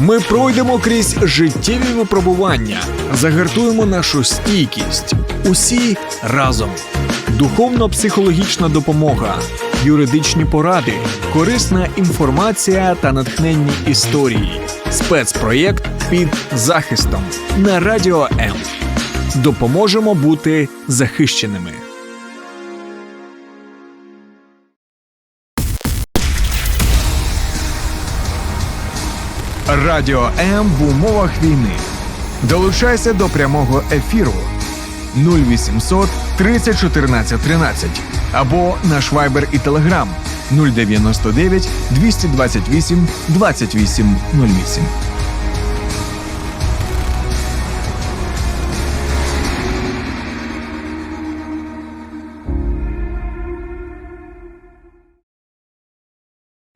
Ми пройдемо крізь життєві випробування, загартуємо нашу стійкість. Усі разом. Духовно-психологічна допомога, юридичні поради, корисна інформація та натхненні історії. Спецпроєкт під захистом на радіо М. Допоможемо бути захищеними. Радіо М в умовах війни. Долучайся до прямого ефіру. 0800 30 14 13 або наш Viber і Telegram 099 228 28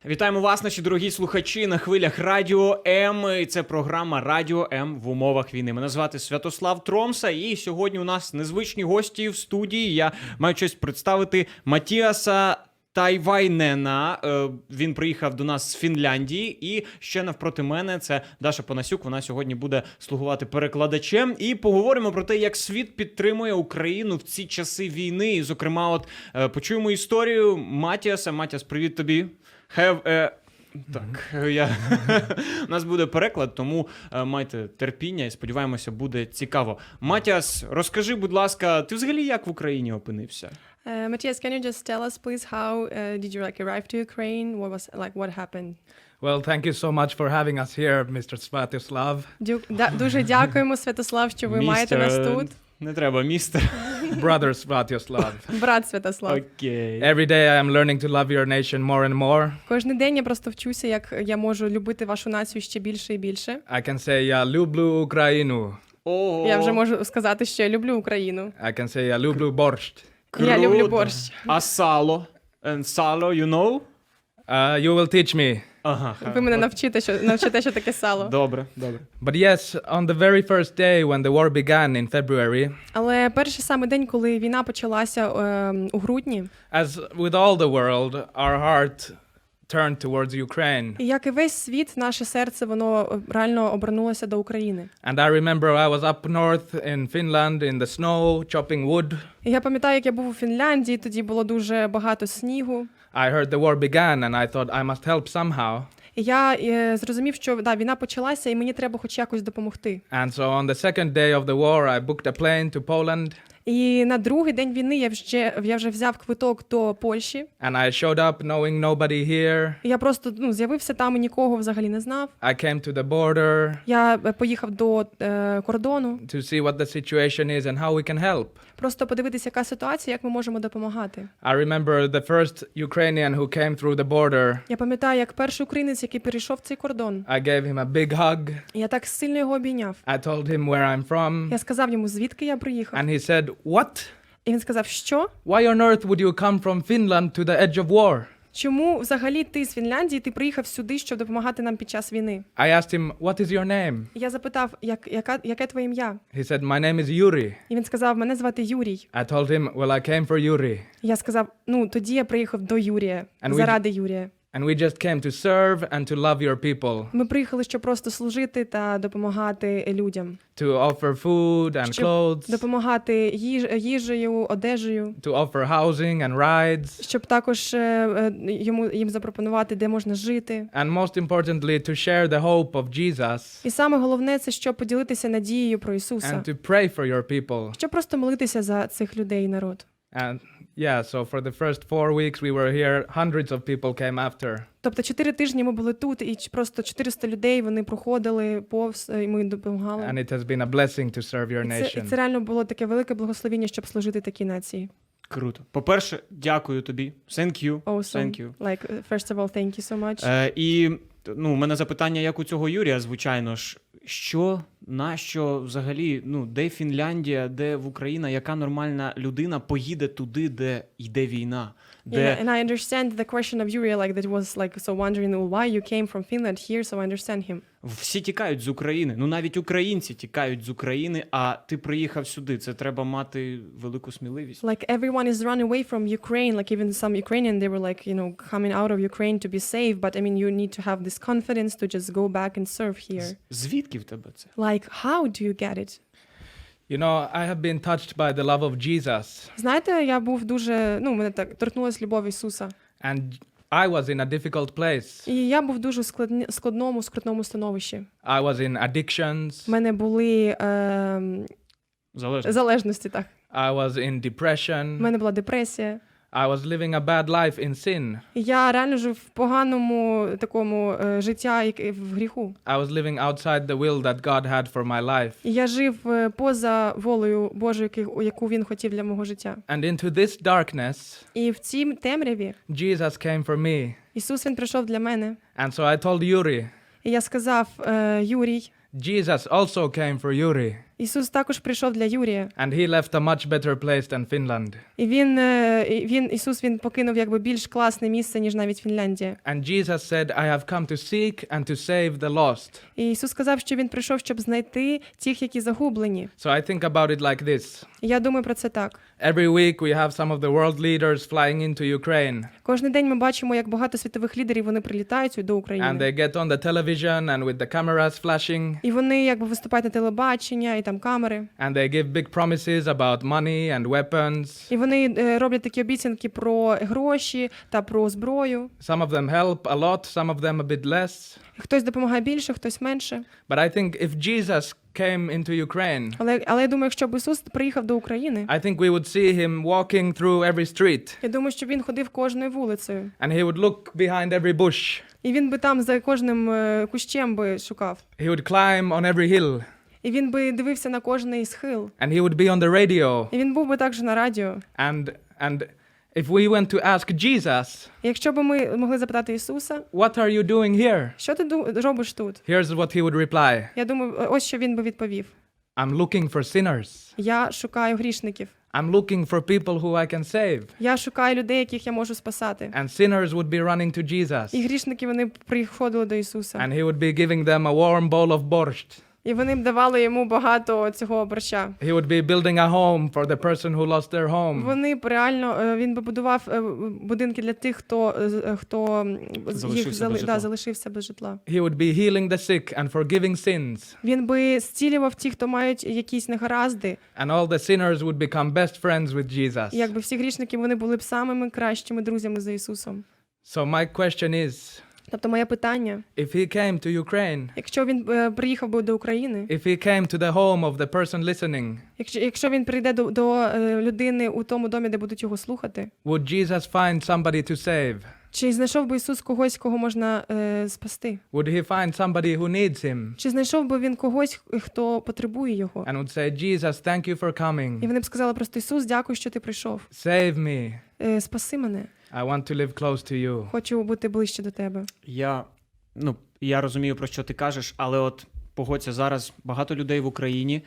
Вітаємо вас, наші дорогі слухачі на хвилях Радіо М. Це програма Радіо М в умовах війни. Мене звати Святослав Тромса, і сьогодні у нас незвичні гості в студії. Я маю честь представити Матіаса. Тайвайнена Е, він приїхав до нас з Фінляндії, і ще навпроти мене це Даша Панасюк. Вона сьогодні буде слугувати перекладачем. І поговоримо про те, як світ підтримує Україну в ці часи війни. І, зокрема, от е, почуємо історію Матіаса. Матіас, привіт тобі. Have a... Так, я... у нас буде переклад, тому е, майте терпіння і сподіваємося, буде цікаво. Матіас, розкажи, будь ласка, ти взагалі як в Україні опинився? Uh, Matthias, can you just tell us, please, how uh, did you like arrive to Ukraine? What was like what happened? Well, thank you so much for having us here, Mr. Svatoslav. Дю... Да, дуже дякуємо, Святослав, що ви маєте нас Містер, тут. Не треба, містер. Brother Svatoslav. Брат Святослав. Окей. Every day I am learning to love your nation more and more. Кожен день я просто вчуся, як я можу любити вашу націю ще більше і більше. I can say я люблю Україну. Ого. Я вже можу сказати, що я люблю Україну. I can say я люблю борщ. Я люблю борщ. А сало? And сало, you know? Uh, you will teach me. Ага. Ви мене навчите, що навчите, що таке сало. Добре, добре. But yes, on the very first day when the war began in February, Але перший саме день, коли війна почалася ем, у грудні, as with all the world, our heart turned towards Ukraine. і як і весь світ, наше серце воно е, реально обернулося до України. And I remember I was up north in Finland in the snow chopping wood. І я пам'ятаю, як я був у Фінляндії, тоді було дуже багато снігу. I heard the war began and I thought I must help somehow. І я е, зрозумів, що да, війна почалася, і мені треба хоч якось допомогти. And so on the second day of the war, I booked a plane to Poland І на другий день війни я вже я вже взяв квиток до Польщі. and I showed up knowing nobody here. І я просто ну з'явився там і нікого взагалі не знав. I came to the border Я е, поїхав до е, кордону, to see what the situation is and how we can help. Просто подивитися, яка ситуація, як ми можемо допомагати. I remember the first Ukrainian who came through the border. Я пам'ятаю, як перший українець, який перейшов цей кордон. I gave him a big hug. Я так сильно його обійняв. I told him where I'm from. Я сказав йому, звідки я приїхав. And he said, What? І він сказав, що? Why on earth would you come from Finland to the edge of war? Чому взагалі ти з Фінляндії ти приїхав сюди, щоб допомагати нам під час війни? I asked him, What is your name? Я запитав, як, яка, яке твоє ім'я? He said, My name is Yuri. І він сказав, мене звати Юрій. I told him, Well, I came for Yuri. Я сказав, ну тоді я приїхав до Юрія, And we- заради Юрія. And we just came to serve and to love your people, Ми приїхали, щоб просто служити та допомагати людям, to offer food and Щоб clothes, допомагати їж, їжею, одежею, to offer housing and rides, щоб також е, е, йому їм запропонувати, де можна жити. and most importantly, to share the hope of Jesus. І саме головне це щоб поділитися надією про Ісуса, and to pray for your people. щоб просто молитися за цих людей і народ. And yeah, so for the first four weeks we were here, hundreds of people came after. Тобто чотири тижні ми були тут, і ч- просто 400 людей вони проходили повз, е, і ми допомагали. And it has been a blessing to serve your І це, і nation. це реально було таке велике благословіння, щоб служити такій нації. Круто. По-перше, дякую тобі. Thank you. Awesome. Thank you. Like, first of all, thank you so much. Е, і ну, у мене запитання, як у цього Юрія, звичайно ж, що, нащо взагалі, ну, де Фінляндія, де в Україна, яка нормальна людина поїде туди, де йде війна? Де... Yeah, and I understand the question of Yuri, like that was like so wondering why you came from Finland here, so I understand him. Всі тікають з України. Ну навіть українці тікають з України, а ти приїхав сюди. Це треба мати велику сміливість. Like everyone is run away from Ukraine. Like even some Ukrainian, they were like, you know, coming out of Ukraine to be safe. But I mean, you need to have this confidence to just go back and serve here. Звідки в тебе це? Like, how do you get it? You know, I have been touched by the love of Jesus, Знаєте, я був дуже, ну, мене так торкнулась любов Ісуса. and I was in a difficult place. І я був дуже складні, складному, скрутному становищі. I was in addictions. У мене були е, Залежно. залежності, так. I was in У depression. мене була депресія. I was living a bad life in sin. І я реально жив в поганому такому е, життя, як і в гріху. I was living outside the will that God had for my life. І я жив е, поза волею Божою, яку- яку він хотів для мого життя. And into this darkness, І в цій темряві Jesus came for me. Ісус він прийшов для мене. And so I told Yuri, І я сказав: е, Юрій, Jesus also came for Yuri. Ісус також прийшов для Юрія. And he left a much better place than Finland. І він, е, він Ісус він покинув якби більш класне місце, ніж навіть Фінляндія. And Jesus said, I have come to seek and to save the lost. І Ісус сказав, що він прийшов, щоб знайти тих, які загублені. So I think about it like this. Я думаю про це так. Every week we have some of the world leaders flying into Ukraine Кожен день ми бачимо, як багато світових лідерів вони прилітають до and they get on the television and with the cameras flashing І вони якби виступають на телебачення, і там камери. and they give big promises about money and weapons. І вони е, роблять такі обіцянки про гроші та про зброю. Some of them help a lot, some of them a bit less. Хтось допомагає більше, хтось менше. But I think if Jesus came into Ukraine, Але, але я думаю, якщо б Ісус приїхав до України, I think we would see him walking through every street я думаю, що він ходив кожною вулицею. and he would look behind every bush. І він би там за кожним е, кущем би шукав. He would climb on every hill І він би дивився на кожний схил. and he would be on the radio. І він був би також на радіо. And and if we went to ask Jesus, І якщо б ми могли запитати Ісуса, what are you doing here? що ти ду- робиш тут? Here's what he would reply. Я думаю, е, ось що він би відповів: I'm looking for sinners. Я шукаю грішників. I'm looking for people who I can save. Я шукаю людей, яких я можу спасати. And sinners would be running to І Jesus. грішники вони приходили до Ісуса. And he would be giving them a warm bowl of borscht. І вони б давали йому багато цього борща. He would be building a home for the person who lost their home. Вони б реально е, він би будував е, будинки для тих, хто е, хто Залишився їх зали- без житла. да, залишився без житла. He would be healing the sick and forgiving sins. Він би зцілював ті, хто мають якісь негаразди. And all the sinners would become best friends with Jesus. Якби всі грішники вони були б самими кращими друзями за Ісусом. So my question is, Тобто, моє питання: if he came to Ukraine, якщо він е, приїхав би до України, if he came to the home of the person listening, якщо, якщо він прийде до, до е, людини у тому домі, де будуть його слухати, would Jesus find somebody to save? Чи знайшов би Ісус когось, кого можна е, спасти? Would he find somebody who needs him Чи знайшов би він когось, хто потребує його? and would say, Jesus, thank you for І coming. вони б сказали просто Ісус, дякую, що ти прийшов. Save me. Е, спаси мене. I want to live close to you. Хочу бути ближче до тебе. Я, ну, я розумію, про що ти кажеш, але от погодься зараз багато людей в Україні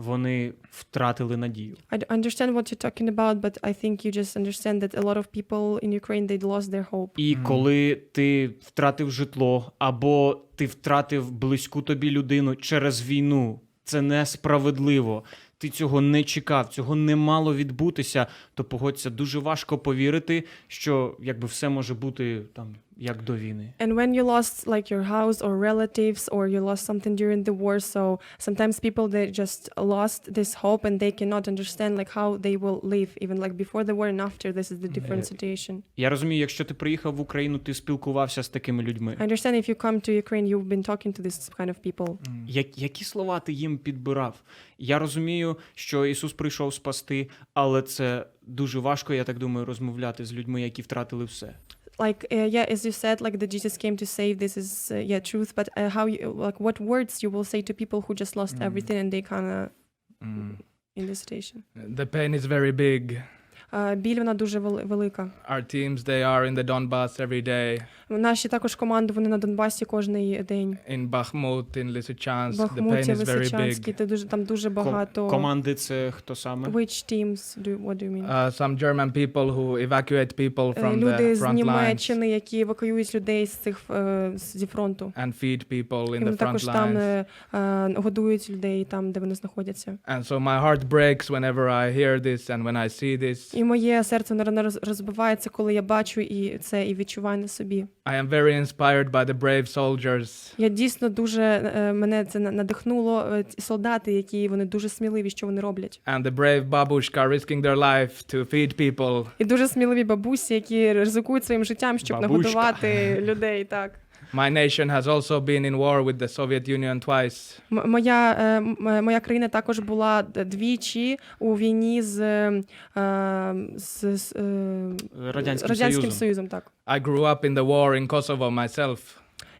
вони втратили надію. I understand what you're talking about, but I think you just understand that a lot of people in Ukraine they lost their hope. І коли ти втратив житло або ти втратив близьку тобі людину через війну, це несправедливо. Ти цього не чекав, цього не мало відбутися. То погодься, дуже важко повірити, що якби все може бути там як до війни. And when you lost like your house or relatives or you lost something during the war, so sometimes people they just lost this hope and they cannot understand like how they will live even like before the war and after this is the different situation. Я розумію, якщо ти приїхав в Україну, ти спілкувався з такими людьми. I understand if you come to Ukraine, you've been talking to this kind of people. Я- які слова ти їм підбирав? Я розумію, що Ісус прийшов спасти, але це дуже важко, я так думаю, розмовляти з людьми, які втратили все. Like uh, yeah, as you said, like that Jesus came to save. This is uh, yeah truth. But uh, how you like what words you will say to people who just lost everything and they kind of in this situation. The pain is very big. е, біль вона дуже вели- велика. Our teams, they are in the Donbass every day, Наші також команди вони на Донбасі кожний день. in Bakhmut, in Lysychansk. The pain is very big. ти дуже там дуже багато. команди це хто саме? Which teams do what do you mean? Uh, some German people who evacuate people Е, from Люди the з front lines Німеччини, які евакуюють людей з цих е, зі фронту. and feed people in the front також там lines. е, годують людей там, де вони знаходяться. And so my heart breaks whenever I hear this and when I see this. І моє серце розбивається, коли я бачу і це і відчуваю на собі. I am very inspired by the brave soldiers Я дійсно дуже е, мене це надихнуло. е, ці солдати, які вони дуже сміливі, що вони роблять. and the brave babushka risking their life to feed people. І дуже сміливі бабусі, які ризикують своїм життям, щоб Бабуська. нагодувати людей. Так My nation has also been in war with the Soviet Union twice. Моя, е, е, моя країна також була двічі у війні з, е, з, з е, Радянським, радянським Союзом. Так I grew up in the war in Kosovo myself,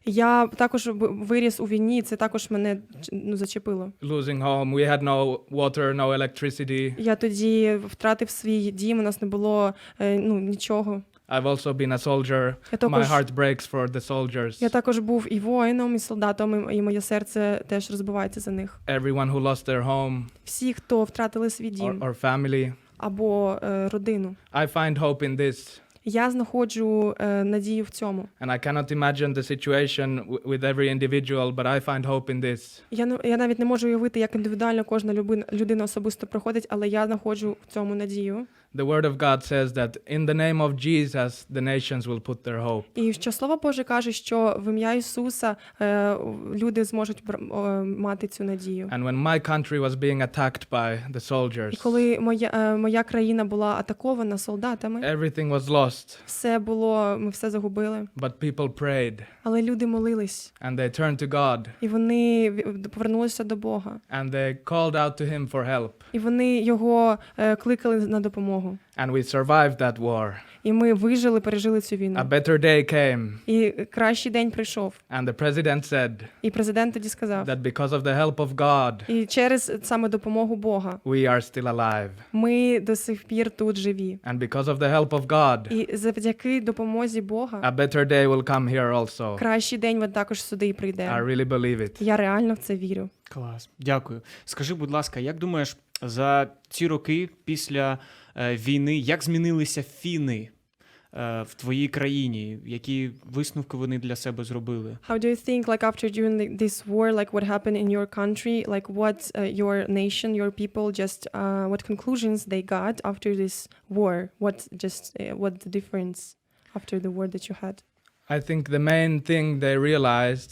я також виріс у війні. Це також мене ну, зачепило. losing home. We had no water, no electricity. Я тоді втратив свій дім. У нас не було ну нічого. I've also been a soldier. Я My heart breaks for the soldiers. я також був і воїном, і солдатом, і, моє серце теж розбивається за них. Everyone who lost their home Всі, хто втратили свій дім or family. або е, родину. I find hope in this. Я знаходжу е, надію в цьому. And I cannot imagine the situation with every individual, but I find hope in this. Я я навіть не можу уявити, як індивідуально кожна людина особисто проходить, але я знаходжу в цьому надію. The word of God says that in the name of Jesus, the nations will put their hope. І що слово Боже каже, що в ім'я Ісуса е, люди зможуть бр- о, мати цю надію. And when my country was being attacked by the І soldiers, коли моя, е, моя країна була атакована солдатами, everything was lost, все було, ми все загубили. but people prayed Але люди молились, and they turned to God і вони ві- повернулися до Бога, and they called out to Him for help. і вони його е, кликали на допомогу. And we survived that war. І ми вижили, пережили цю війну. A better day came, І кращий день прийшов. and the president said І президент тоді сказав: that because of the help of God, і через саме допомогу Бога we are still alive. ми до сих пір тут живі. And because of the help of God, І завдяки допомозі Бога a better day will come here also. кращий день він також сюди і I really believe it. Я реально в це вірю. Клас, дякую. Скажи, будь ласка, як думаєш, за ці роки після війни, як змінилися фіни е, в твоїй країні? Які висновки вони для себе зробили? How do you think, like after during the- this war, like what happened in your country, like what uh, your nation, your people, just uh, what conclusions they got after this war? What just uh, what the difference after the war that you had? I think the main thing they realized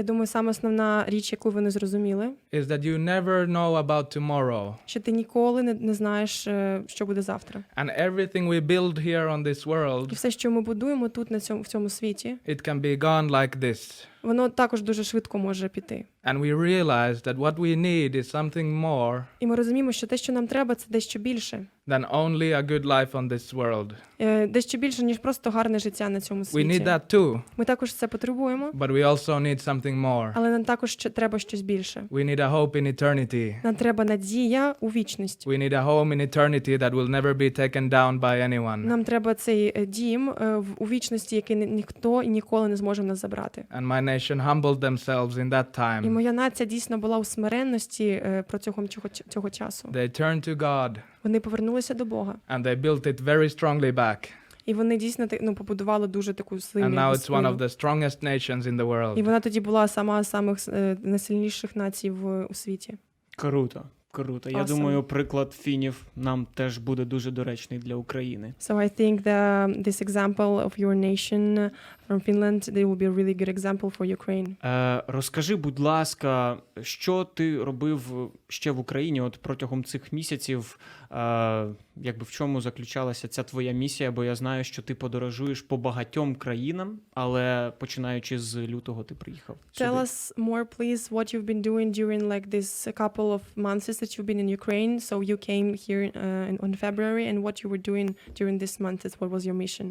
Я думаю, саме основна річ, яку вони зрозуміли, is that you never know about tomorrow. що ти ніколи не, не знаєш, е, що буде завтра. And everything we build here on this І world, все, що ми будуємо тут на цьому в цьому світі, it can be gone like this. Воно також дуже швидко може піти. And we realize that what we need is something more І ми розуміємо, що те, що нам треба, це дещо більше. than only a good life on this world. Е, Дещо більше, ніж просто гарне життя на цьому We need that too, Ми також це потребуємо, but we also need something more. але нам також треба щось більше. We need a hope in eternity. Нам треба надія у вічність. We need a home in eternity that will never be taken down by anyone. Нам треба цей е, дім е, у вічності, який ніхто і ніколи не зможе в нас забрати. And my nation humbled themselves in that І time. моя нація дійсно була у смиренності е, протягом цього, цього часу. They turned to God Вони повернулися до Бога, and they built it very strongly back. і вони дійсно ну, побудували дуже таку сильну And now it's one of the strongest nations in the І вона тоді була сама з самих е, найсильніших націй в у світі. Круто, круто. Я думаю, приклад фінів нам теж буде дуже доречний для України. So I think the this example of your nation from Finland, they will be a really good example for Ukraine. Е, розкажи, будь ласка, що ти робив ще в Україні от протягом цих місяців? Е, якби в чому заключалася ця твоя місія? Бо я знаю, що ти подорожуєш по багатьом країнам, але починаючи з лютого ти приїхав. Tell сюди. us more, please, what you've been doing during like this couple of months that you've been in Ukraine. So you came here uh, in, on February, and what you were doing during this month. What was your mission?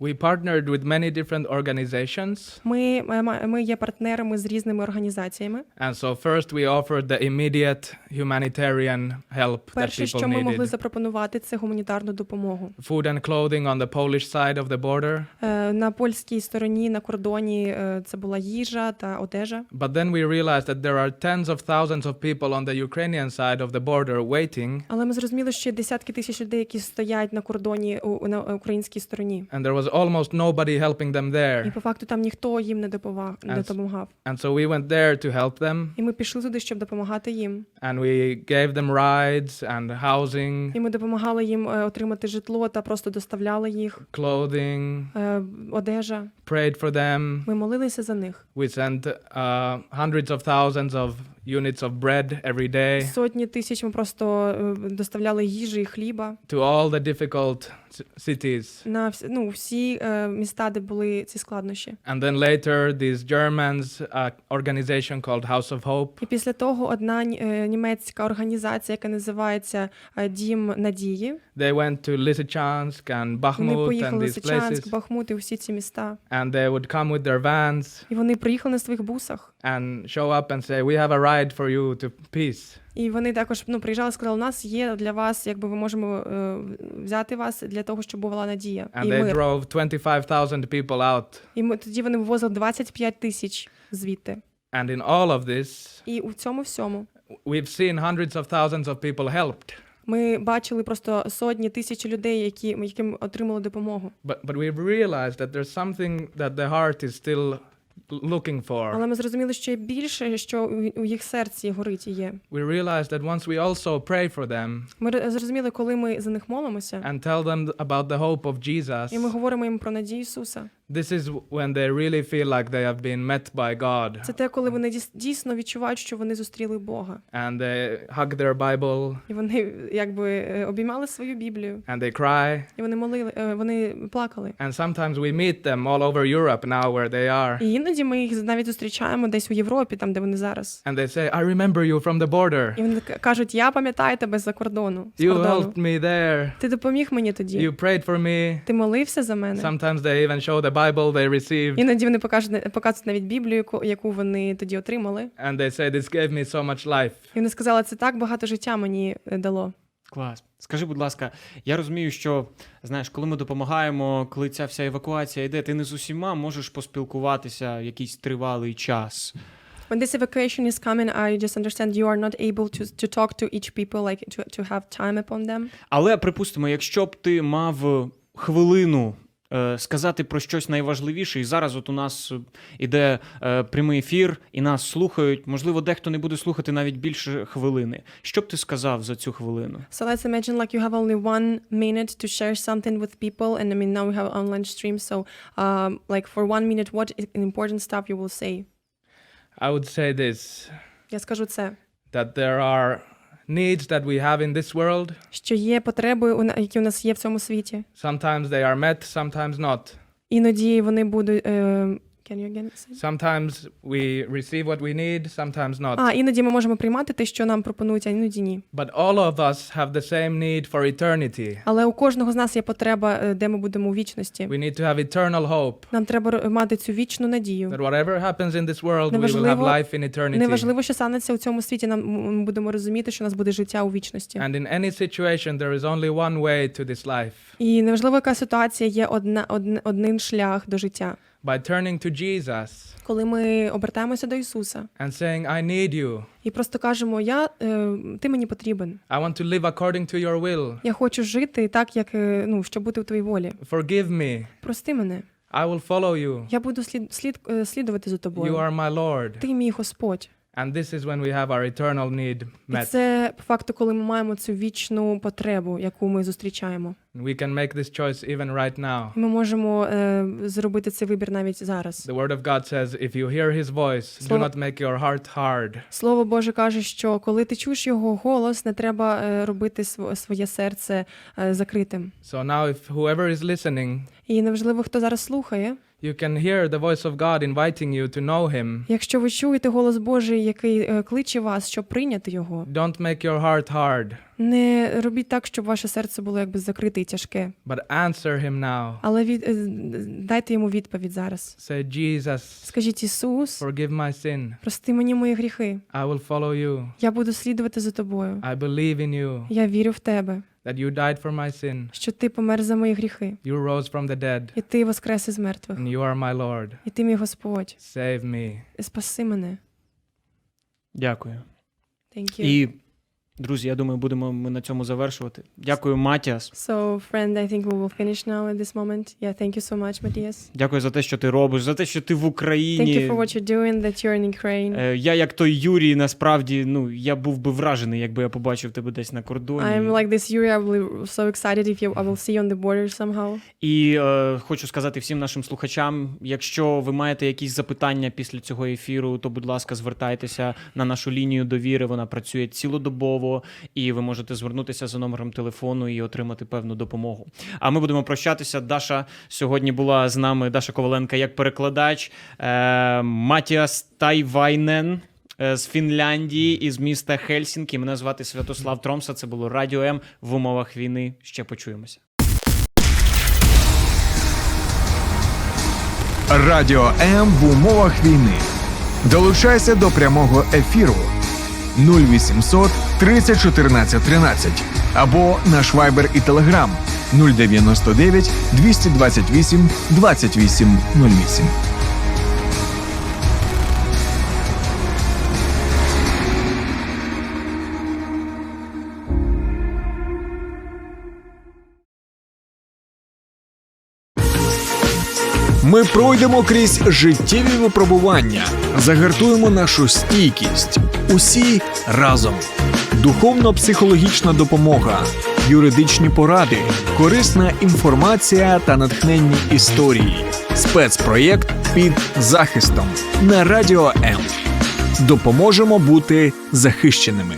We partnered with many different organizations. Ми, ми, ма- ми є партнерами з різними організаціями. And so, first, we offered the immediate humanitarian help that Перше, people що ми могли needed запропонувати, це гуманітарну допомогу. food and clothing on the Polish side of the border. Е, На польській стороні на кордоні е, це була їжа та одежа. But then we realized that there are tens of thousands of people on the Ukrainian side of the border waiting, Але ми зрозуміли, що є десятки тисяч людей, які стоять на кордоні у, на українській стороні. and there was almost nobody helping them І there. по факту там ніхто їм не допомагав. Не And- допомагав. And so we went there to help them, І ми пішли туди, щоб допомагати їм. and we gave them rides and housing, І ми допомагали їм е, отримати житло та просто доставляли їх. clothing, Е, Одежа. prayed for them. Ми молилися за них. We sent uh, hundreds of thousands of units of bread every day Сотні тисяч ми просто е, доставляли їжі і хліба to all the difficult c- cities. на вс- ну, всі е, міста, де були ці складнощі. And then later, these Germans, uh, organization called House of Hope, І після того одна ні- е, німецька організація, яка називається е, Дім Надії, they went to Lysychansk and вони Bakhmut and поїхали в these Лисичанськ, places, Бахмут і всі ці міста. and they would come with their vans І вони приїхали на своїх бусах. and show up and say, "We have a ride for you to peace." І вони також ну, приїжджали, сказали, у нас є для вас, якби ми можемо е, взяти вас для того, щоб була надія. And і they мир. drove 25,000 people out. І ми тоді вони вивозили 25 тисяч звідти. And in all of this, І у цьому всьому we've seen hundreds of thousands of people helped. ми бачили просто сотні тисячі людей, які яким отримали допомогу. But but we've realized that there's something that the heart is still looking for. Але ми зрозуміли, що є більше, що у- їх серці горить і є. We realized that once we also pray for them Ми зрозуміли, коли ми за них молимося, and tell them about the hope of Jesus, і ми говоримо їм про надію Ісуса. This is when they really feel like they have been met by God Це те, коли вони дійс- дійсно відчувають, що вони зустріли Бога, and they hug their Bible і вони якби е, обіймали свою Біблію, and they cry. і вони молили, е, вони плакали. And sometimes we meet them all over Europe now where they are. І іноді ми їх навіть зустрічаємо десь у Європі, там де вони зараз. And they say, I remember you from the border. І вони кажуть: Я пам'ятаю тебе за кордону. You helped me there. Ти допоміг мені тоді. You prayed for me. Ти молився за мене. Sometimes they even show the Bible they received. Іноді вони покажуть, показують навіть Біблію, яку- яку вони тоді отримали. And they say, This gave me so much life. І вони сказали, це так багато життя мені е, дало. Клас. Скажи, будь ласка, я розумію, що знаєш, коли ми допомагаємо, коли ця вся евакуація йде, ти не з усіма можеш поспілкуватися якийсь тривалий час. When this evacuation is coming, I just understand you are not able to, to talk to each people, like to, to have time upon them. Але припустимо, якщо б ти мав хвилину сказати про щось найважливіше, і зараз от у нас е, іде е, прямий ефір, і нас слухають. Можливо, дехто не буде слухати навіть більше хвилини. Що б ти сказав за цю хвилину? So let's imagine like you have only one minute to share something with people, and I mean now we have online stream. So, um, like for one minute, what important stuff you will say? I would say this Я скажу це, that there are needs that we have in this world. що є потреби, у на- які у нас є в цьому світі. Sometimes they are met, sometimes not. Іноді вони будуть. Can you again say? Sometimes we receive what we need, sometimes not. А, іноді ми можемо приймати те, що нам пропонують, а іноді ні. But all of us have the same need for eternity. Але у кожного з нас є потреба, е, де ми будемо у вічності. We need to have eternal hope Нам треба ро- мати цю вічну надію. that whatever happens in this world, we will have Неважливо- life in eternity. Неважливо, що станеться у цьому світі. Нам ми будемо розуміти, що у нас буде життя у вічності. And in any situation, there is only one way to this life. І неважливо, яка ситуація є одна одн- один шлях до життя. By turning to Jesus Коли ми обертаємося до Ісуса and saying, I need you. і просто кажемо: Я е, ти мені потрібен. I want to live according to your will. Я хочу жити так, як е, ну щоб бути у твоїй волі. Forgive me. Прости мене. I will follow you. Я буду слід, слід е, слідувати за тобою. You are my Lord. Ти мій Господь. And this is when we have our eternal need І met. це по факту, коли ми маємо цю вічну потребу, яку ми зустрічаємо. We can make this choice even right now. Ми можемо е, зробити цей вибір навіть зараз. The word of God says, if you hear his voice, do Слово- not make your heart hard. Слово Боже каже, що коли ти чуєш його голос, не треба е, робити св- своє серце е, закритим. So now, if whoever is listening, І неважливо, хто зараз слухає, you can hear the voice of God inviting you to know Him. Якщо ви чуєте голос Божий, який е, кличе вас, щоб прийняти його, Don't make your heart hard, не робіть так, щоб ваше серце було якби закрите і тяжке. but answer Him now. Але від, е, дайте йому відповідь зараз. Say, Jesus, Скажіть, Ісус, forgive my sin. прости мені мої гріхи. I will follow you. Я буду слідувати за тобою. I believe in you, Я вірю в тебе, that you died for my sin. що ти помер за мої гріхи, You rose from the dead, і ти воскрес із мертвих, and you are my Lord. і ти мій Господь. Save me. Спаси мене. Дякую. Thank you. І, друзі, я думаю, будемо ми на цьому завершувати. Дякую, Матіас. So, friend, I think we will finish now at this moment. Yeah, thank you so much, Matthias. Дякую за те, що ти робиш, за те, що ти в Thank Україні. you for what you're doing, that you're in Ukraine. Е, Я, як той Юрій, насправді, ну я був би вражений, якби я побачив тебе десь на кордоні. I'm like this Yuri. I will be so excited if you I will see you on the border somehow. І е, хочу сказати всім нашим слухачам: якщо ви маєте якісь запитання після цього ефіру, то будь ласка, звертайтеся на нашу лінію довіри. Вона працює цілодобово, і ви можете звернутися за номером телефону і отримати певну допомогу. А ми будемо прощатися. Даша сьогодні була з нами. Даша Коваленка як перекладач, е, Матіас Тайвайнен. е, З Фінляндії із міста Хельсінкі. Мене звати Святослав Тромса. Це було Радіо М в умовах війни. Ще почуємося. Радіо М в умовах війни. Долучайся до прямого ефіру 0800 30 14 13 або наш Viber і Telegram 099 228 28 08. Ми пройдемо крізь життєві випробування, загартуємо нашу стійкість. Усі разом. Духовно-психологічна допомога, юридичні поради, корисна інформація та натхненні історії. Спецпроєкт під захистом на радіо М. Допоможемо бути захищеними.